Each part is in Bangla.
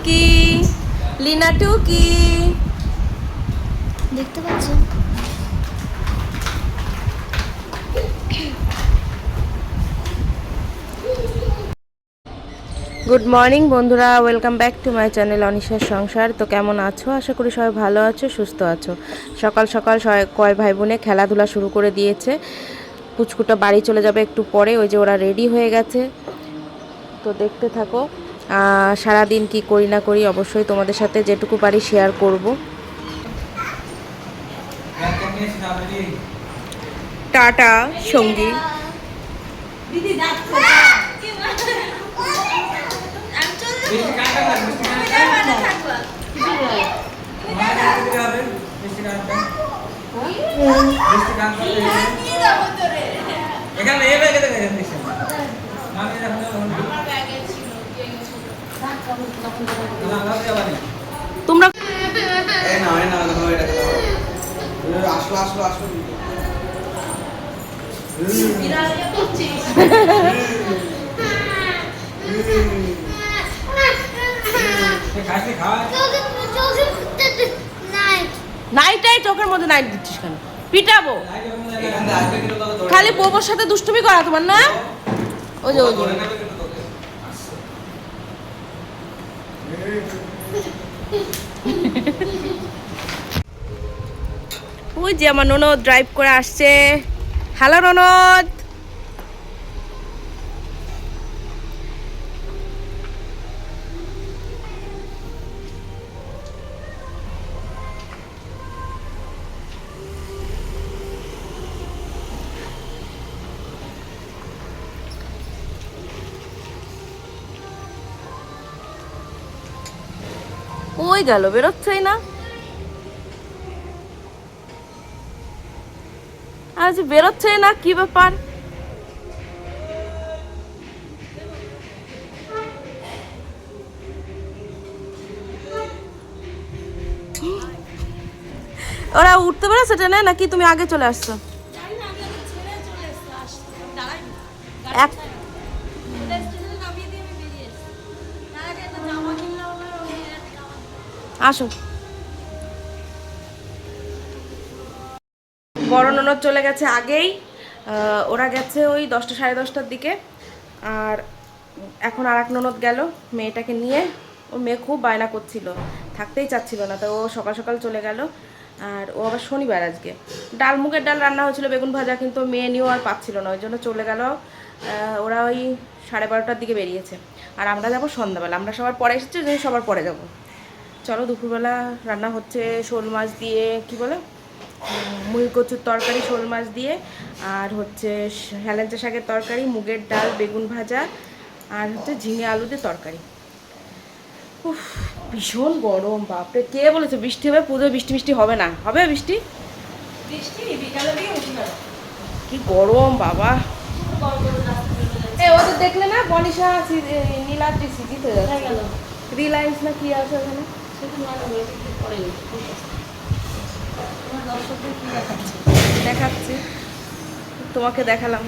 টুকি লিনা টুকি। দেখতে পাচ্ছ? গুড মর্নিং বন্ধুরা। Welcome back to my channel অনিশার সংসার। তো কেমন আছো? আশা করি সবাই ভালো আছো সুস্থ আছো। সকাল সকাল সবাই কয় ভাই বোনে খেলাধুলা শুরু করে দিয়েছে। পুচকুটা বাড়ি চলে যাবে একটু পরে। ওই যে ওরা রেডি হয়ে গেছে। তো দেখতে থাকো। সারাদিন কি করি না করি অবশ্যই তোমাদের সাথে যেটুকু পারি শেয়ার করব। টাটা সঙ্গী। এখানে এই ব্যাগে দেখে দেখছেন মামি এখন তোমরা আসলো আসলো আসলো। নাইটাই চোখের মধ্যে নাইট দিচ্ছিস কেন? পিটাবো। খালি বউর সাথে দুষ্টুমি করা তোমার না? ওই যে ওই যে দৌড়ে নেবে কিন্তু তোকে ওই যে আমার ননদ ড্রাইভ করে আসছে। হ্যালো ননদ। ওই গেল? বেরোচ্ছেই না। আজ বেরোচ্ছে না, কি ব্যাপার? ওরা উঠতে পেরেছে ট্রেনে নাকি তুমি আগে চলে আসছো? এক আসো। বড় ননদ চলে গেছে আগেই। ওরা গেছে ওই দশটা সাড়ে দশটার দিকে। আর এখন আর এক ননদ গেল, মেয়েটাকে নিয়ে। ও মেয়ে খুব বায়না করছিল, থাকতেই চাচ্ছিল না, তো ও সকাল সকাল চলে গেল। আর ও আবার শনিবার আজকে। ডাল, মুগের ডাল রান্না হয়েছিল, বেগুন ভাজা, কিন্তু মেয়ে নিয়েও আর পাচ্ছিল না, ওই জন্য চলে গেল। ওরা ওই সাড়ে বারোটার দিকে বেরিয়েছে। আর আমরা যাব সন্ধ্যাবেলা, আমরা সবার পরে এসেছি, ওই সবার পরে যাব। চলো, দুপুরবেলা রান্না হচ্ছে, শোল মাছ দিয়ে, কি বলে? মুই কচুর তরকারি শোল মাছ দিয়ে আর হচ্ছে হেলেঞ্চা শাকের তরকারি মুগের ডাল বেগুন ভাজা আর হচ্ছে ঝিঙে আলু দিয়ে তরকারি। উফ ভীষণ গরম বাপরে কে বলেছে বৃষ্টি হবে? পুজো বৃষ্টি বৃষ্টি হবে না। হবে বৃষ্টি? কি গরম বাবা। এ ওদের দেখলে না বনিশা নীলাদ্রি সিজিতে যাচ্ছে। রিলায়েন্স না কি আছে ওখানে? দেখাচ্ছি? তোমাকে দেখালাম।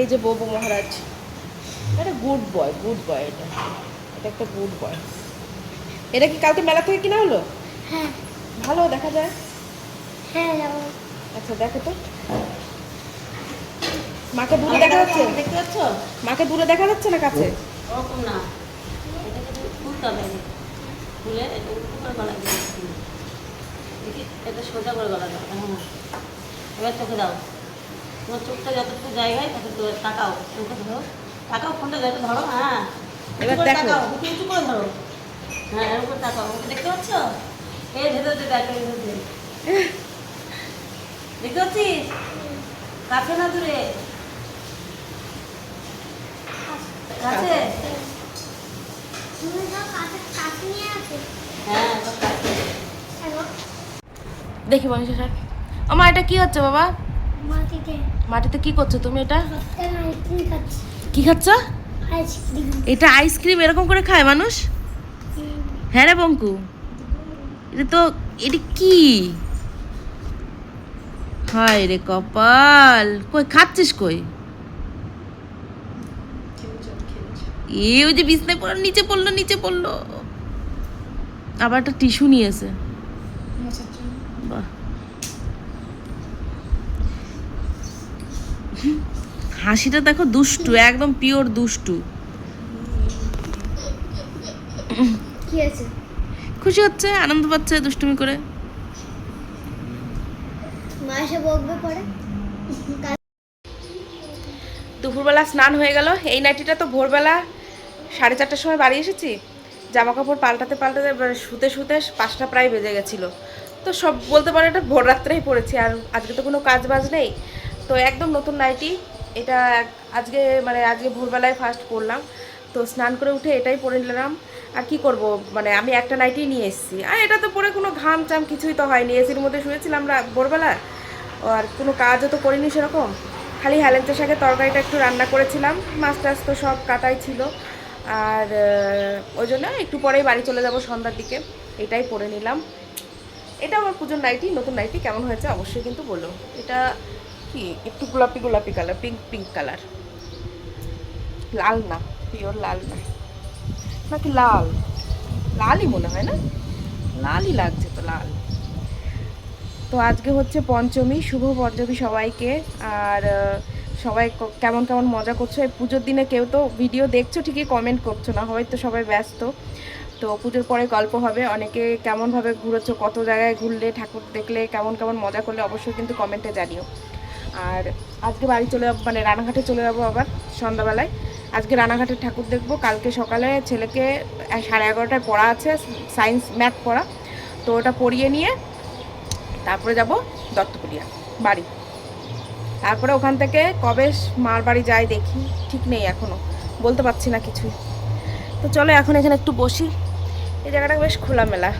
এই যে ববু মহারাজ। এটা গুড বয় গুড বয় এটা। এটা একটা গুড বয় এটা কি কালকে মেলা থেকে কিনা হলো? হ্যাঁ। ভালো দেখা যায়? হ্যাঁ আচ্ছা দেখো তো। মাকে দূরে দেখা যাচ্ছে? দেখতে পাচ্ছ? মাকে দূরে দেখা যাচ্ছে না কাছে? ওরকম না। এটাকে তো খুলতে হবে। উল্টো করে গলা এটা সোজা করে গলা দাও হ্যাঁ এবার চোখে দাও। তোমার চোখটা যতটুকু জায়গায় ততটুকু তাকাও চোখে ধরো। তাকাও ফোনটা যাতে ধরো হ্যাঁ। এবার তাকাও, উঁচু উঁচু করে ধরো। হ্যাঁ তাকাও। দেখতে পাচ্ছ? এই ভেতর দিয়ে দেখো এই ভেতর দেখতে পাচ্ছিস? কাছে না দূরে? কাছে? তুমি সব কাছে। কাছে নিয়ে আছে হ্যাঁ দেখি মনীষা স্যার আমার এটা কি হচ্ছে বাবা? মাটিতে। মাটিতে কি করছ তুমি এটা? কি খাচ্ছ? এটা আইসক্রিম এরকম করে খায় মানুষ? হ্যাঁ রে বঙ্কু। এটা তো এটা কি? হায় রে কপাল। কই খাচ্ছিস কই? এ ওই যে বিছনায় পড়ল নিচে পড়ল নিচে পড়ল। আবার একটা টিস্যু নিয়েছে হাসিটা দেখো দুষ্টু একদম পিওর দুষ্টু। কি আছে? খুশি হচ্ছে আনন্দ পাচ্ছে দুষ্টুমি করে। মা এসে বকবে পরে। দুপুরবেলা স্নান হয়ে গেল। এই নাইটিটা তো ভোরবেলা সাড়ে চারটার সময় বাড়ি এসেছি। জামা কাপড় পাল্টাতে পাল্টাতে শুতে শুতে পাঁচটা প্রায় বেজে গেছিল। তো সব বলতে পারো এটা ভোর রাত্রেই পড়েছি, আর আজকে তো কোনো কাজ বাজ নেই। তো একদম নতুন নাইটি, এটা আজকে মানে আজকে ভোরবেলায় ফার্স্ট পরলাম। তো স্নান করে উঠে এটাই পরে নিলাম। আর কি করব মানে আমি একটা নাইটি নিয়ে এসেছি। আর এটা তো পরে কোনো ঘাম চাম কিছুই তো হয়নি। এসির মধ্যে শুয়েছিলাম ভোরবেলা। আর কোনো কাজও তো করিনি সেরকম। খালি হ্যালেঞ্চা শাকের তরকারিটা একটু রান্না করেছিলাম। মাছ টাছ তো সব কাটাই ছিল। আর ওই জন্য একটু পরেই বাড়ি চলে যাব সন্ধ্যার দিকে। এটাই পরে নিলাম। এটা আমার পুজোর নাইটি নতুন নাইটি কেমন হয়েছে অবশ্যই কিন্তু বলো। এটা কি? একটু গোলাপি গোলাপি কালার পিঙ্ক পিঙ্ক কালার লাল না পিওর লাল না। নাকি লাল? লালই মনে হয় না? লালই লাগছে তো, লাল। তো আজকে হচ্ছে পঞ্চমী, শুভ পঞ্চমী সবাইকে। আর সবাই কেমন কেমন মজা করছ? এই পুজোর দিনে কেউ তো ভিডিও দেখছ, ঠিকই কমেন্ট করছ না, হয়তো সবাই ব্যস্ত। তো পুজোর পরে গল্প হবে। অনেকে কেমনভাবে ঘুরেছো কত জায়গায় ঘুরলে, ঠাকুর দেখলে, কেমন কেমন মজা করলে অবশ্যই কিন্তু কমেন্টে জানিও। আর আজকে বাড়ি চলে যাব মানে রানাঘাটে চলে যাব আবার সন্ধ্যাবেলায়। আজকে রানাঘাটের ঠাকুর দেখব। কালকে সকালে ছেলেকে সাড়ে এগারোটায় পড়া আছে, সায়েন্স ম্যাথ পড়া। তো ওটা পড়িয়ে নিয়ে তারপরে যাব দত্তপুরিয়া, বাড়ি। তারপরে ওখান থেকে কবে মার বাড়ি যাই দেখি, ঠিক নেই এখনও বলতে পারছি না কিছুই। তো চলো এখন এখানে একটু বসি। এই জায়গাটা বেশ খোলামেলা।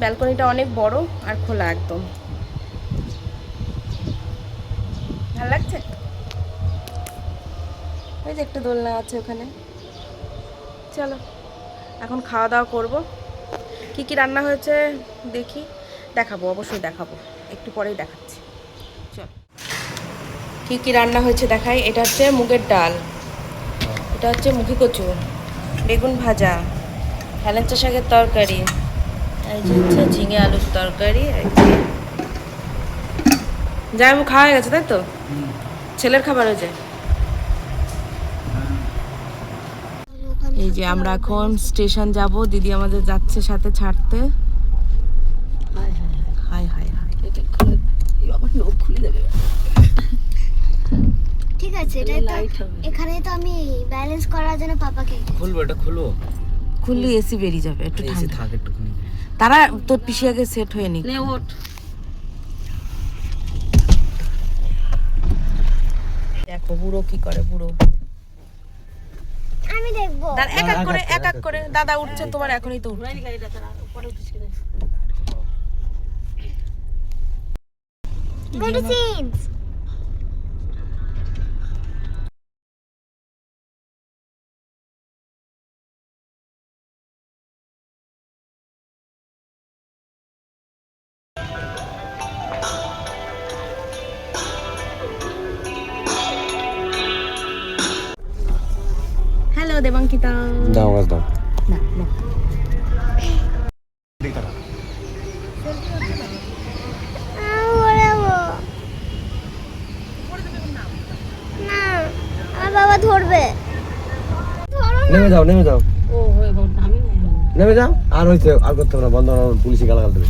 ব্যালকনিটা অনেক বড় আর খোলা একদম। ভালো লাগছে? ওই যে একটা দোলনা আছে ওখানে। চলো, এখন খাওয়া দাওয়া করব। কি কি রান্না হয়েছে দেখি। দেখাবো, অবশ্যই দেখাবো। একটু পরেই দেখাচ্ছি। চল। কি কি রান্না হয়েছে দেখাই। এটা হচ্ছে মুগের ডাল। এটা হচ্ছে মুখি কচু। বেগুন ভাজা। হেলেঞ্চা শাকের তরকারি এই যে হচ্ছে ঝিঙে আলুর তরকারি যাই হোক খাওয়া হয়ে গেছে তাই তো? ছেলের খাবার হয়েছে এই যে আমরা এখন স্টেশন যাব দিদি আমাদের যাচ্ছে সাথে ছাড়তে। হায় হায় হায়। হাই হাই হাই এটা খুলে আমার নখ খুলে দেবে। ঠিক আছে এটা এটাই লাইট এখানে তো আমি ব্যালেন্স করার জন্য পাপাকে খুলবো এটা খুলবো। খুললে এসি বেরিয়ে যাবে একটু এসে থাক একটুখানি। তারা তোর পিসি আগে সেট হয়ে নি নে ওঠ। দেখো বুড়ো কি করে বুড়ো? আমি দেখব। দাঁড়া এক এক করে এক এক করে দাদা উঠছে তোমার এখনই তো উঠছে। উপরে উঠিস কিনা দেবাঙ্কিতা দাও গাছ দাও। না না। না আমার বাবা ধরবে নেমে যাও নেমে যাও। ও হয়ে গো আমি নেমে যাও। আর হইছে আর করতে না বন্ধ করো, পুলিশে গালাগাল দেবে।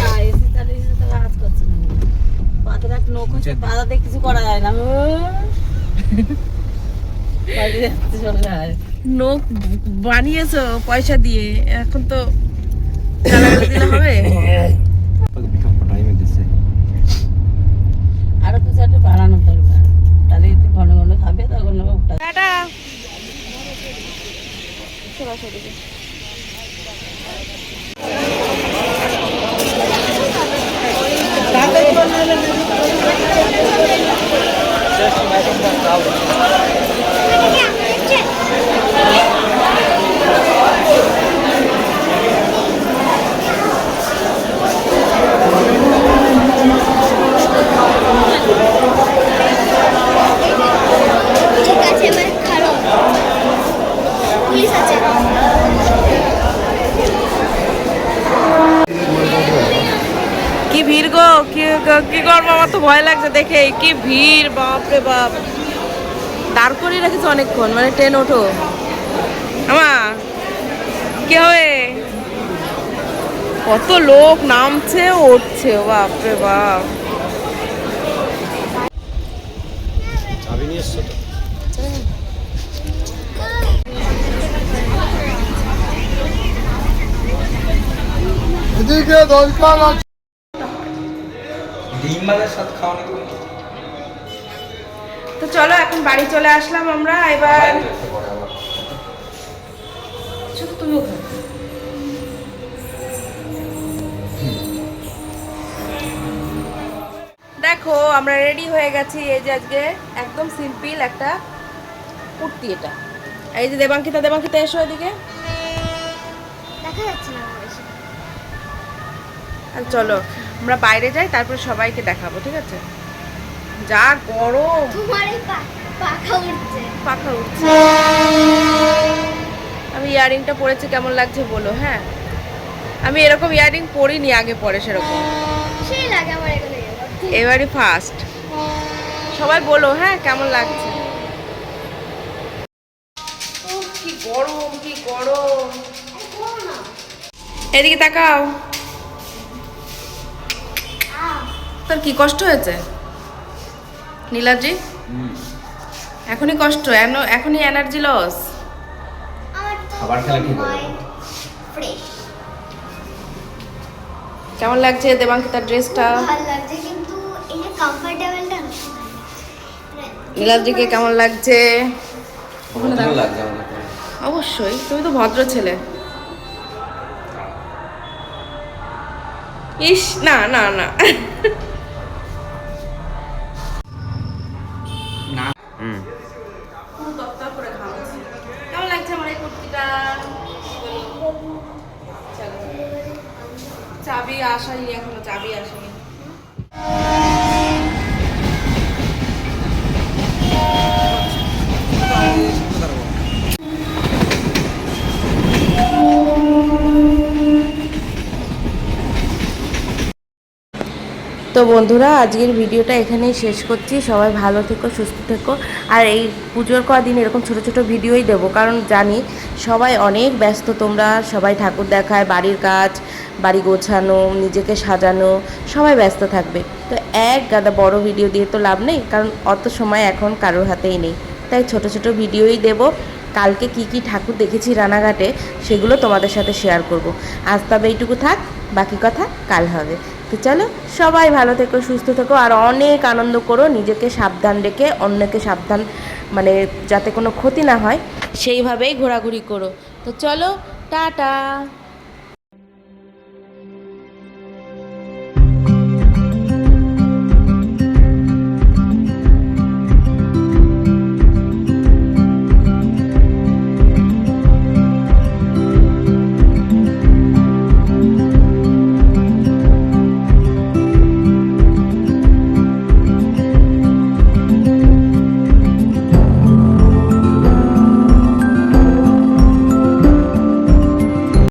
না। কিছু করা যায় না পাতে যাচ্ছে চলে যায় নোক বানিয়েছো পয়সা দিয়ে এখন তো দিলে হবে? আরও কিছু একটা বাড়ানো দরকার। তাহলে একটু ঘন ঘন খাবে তখন টাটা চলো আসো এদিকে। ঠিক আছে এবার খারো ভিড় গো কি কি করব আমার তো ভয় লাগছে দেখে কি ভিড় বাপ রে বাপ। দাঁড় করিয়ে রেখেছে অনেকক্ষণ মানে ট্রেন ওঠো। আমা কি হবে? কত লোক নামছে উঠছে বাপ। রে বাপ এদিকে দরকার আছে। ডিম সাথে খাওয়া নাকি তো চলো এখন বাড়ি চলে আসলাম আমরা এবার শুধু তুমিও দেখো আমরা রেডি হয়ে গেছি এই যে আজকে একদম সিম্পল একটা কুর্তি এটা। এই যে দেবাঙ্কিতা দেবাঙ্কিতা এসো এদিকে। দেখা যাচ্ছে না আর চলো আমরা বাইরে যাই তারপরে সবাইকে দেখাবো ঠিক আছে? যা গরম। তোমার এই পাখা উঠছে পাখা উঠছে আমি ইয়ারিংটা পরেছি কেমন লাগছে বলো হ্যাঁ? আমি এরকম ইয়ারিং পরিনি আগে পরে সেরকম। সেই লাগে আমার এগুলো। এবারই ফার্স্ট সবাই বলো হ্যাঁ কেমন লাগছে? কি গরম কি গরম। এদিকে তাকাও। তোর কি কষ্ট হয়েছে? নীলাদ্রি? এখনই কষ্ট এন- এখনই এনার্জি লস খাবার খেলে fresh। কেমন লাগছে ড্রেসটা কমফোর্টেবলটা না। মানে নীলাদ্রিকে কেমন লাগছে? অবশ্যই তুমি তো ভদ্র ছেলে। ইস না না না। salía তো বন্ধুরা, আজকের ভিডিওটা এখানেই শেষ করছি। সবাই ভালো থেকো, সুস্থ থেকো। আর এই পুজোর কদিন এরকম ছোট ছোট ভিডিওই দেবো, কারণ জানি সবাই অনেক ব্যস্ত তোমরা। সবাই ঠাকুর দেখায়, বাড়ির কাজ, বাড়ি গোছানো, নিজেকে সাজানো, সবাই ব্যস্ত থাকবে। তো এক গাদা বড় ভিডিও দিয়ে তো লাভ নেই, কারণ অত সময় এখন কারোর হাতেই নেই। তাই ছোট ছোট ভিডিওই দেবো। কালকে কি কি ঠাকুর দেখেছি রানাঘাটে, সেগুলো তোমাদের সাথে শেয়ার করব। আজ তবে এইটুকু থাক, বাকি কথা কাল হবে। তো চলো, সবাই ভালো থেকো, সুস্থ থেকো, আর অনেক আনন্দ করো, নিজেকে সাবধান রেখে, অন্যকে সাবধান মানে যাতে কোনো ক্ষতি না হয়, সেইভাবেই ঘোরাঘুরি করো। তো চলো, টাটা!